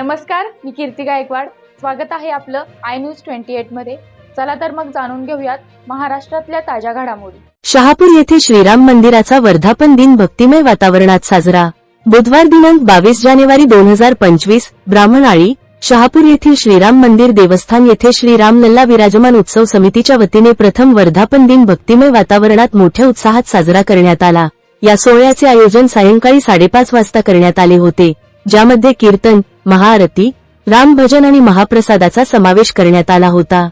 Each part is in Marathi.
नमस्कार मी कीर्ती गायकवाड. स्वागत आहे आपलं आय न्यूज ट्वेंटी एटमध्ये. चला तर मग जाणून घेऊयात महाराष्ट्रातल्या ताज्या घडामोडी. शहापूर येथे श्रीराम मंदिराचा वर्धापन दिन भक्तिमय वातावरणात साजरा. बुधवार दिनांक बावीस जानेवारी दोन हजार पंचवीस ब्राह्मणाळी शहापूर येथील श्रीराम मंदिर देवस्थान येथे श्रीराम लल्ला विराजमान उत्सव समितीच्या वतीने प्रथम वर्धापन दिन भक्तिमय वातावरणात मोठ्या उत्साहात साजरा करण्यात आला. या सोहळ्याचे आयोजन सायंकाळी साडेपाच वाजता करण्यात आले होते. ज्यामध्ये कीर्तन महाआरती रामभजन आणि महाप्रसादाचा समावेश करण्यात आला होता.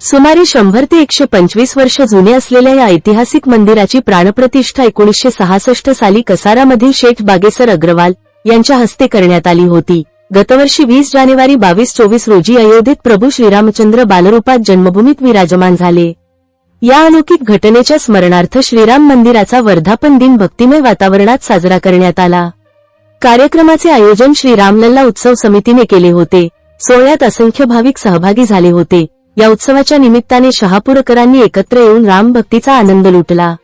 सुमारे शंभर ते एकशे पंचवीस वर्ष जुने असलेल्या या ऐतिहासिक मंदिराची प्राणप्रतिष्ठा एकोणीसशे सहासष्ट साली कसारामधील शेठ बागेसर अग्रवाल यांच्या हस्ते करण्यात आली होती. गतवर्षी वीस जानेवारी बावीस चोवीस रोजी अयोध्येत प्रभू श्रीरामचंद्र बालरूपात जन्मभूमीत विराजमान झाले. या अलौकिक घटनेच्या स्मरणार्थ श्रीराम मंदिराचा वर्धापन दिन भक्तिमय वातावरणात साजरा करण्यात आला. कार्यक्रमाचे आयोजन श्री रामलल्ला उत्सव समितीने केले होते. सोहळ्यात असंख्य भाविक सहभागी झाले होते. या उत्सवाच्या निमित्ताने शहापूरकरांनी एकत्र येऊन राम भक्तीचा आनंद लुटला.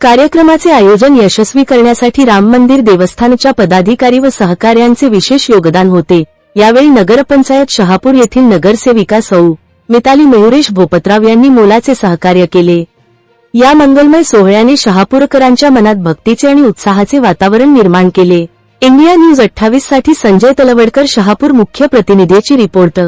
कार्यक्रमाचे आयोजन यशस्वी करण्यासाठी राम मंदिर देवस्थानच्या पदाधिकारी व सहकार्यांचे विशेष योगदान होते. यावेळी नगरपंचायत शहापूर येथील नगरसेविका सौ. मिताली मयुरेश भोपतराव यांनी मोलाचे सहकार्य केले. या मंगलमय सोहळ्याने शहापूरकरांच्या मनात भक्तीचे आणि उत्साहाचे वातावरण निर्माण केले. इंडिया न्यूज अठ्ठावीससाठी संजय तलवडकर शहापूर मुख्य प्रतिनिधीची रिपोर्ट.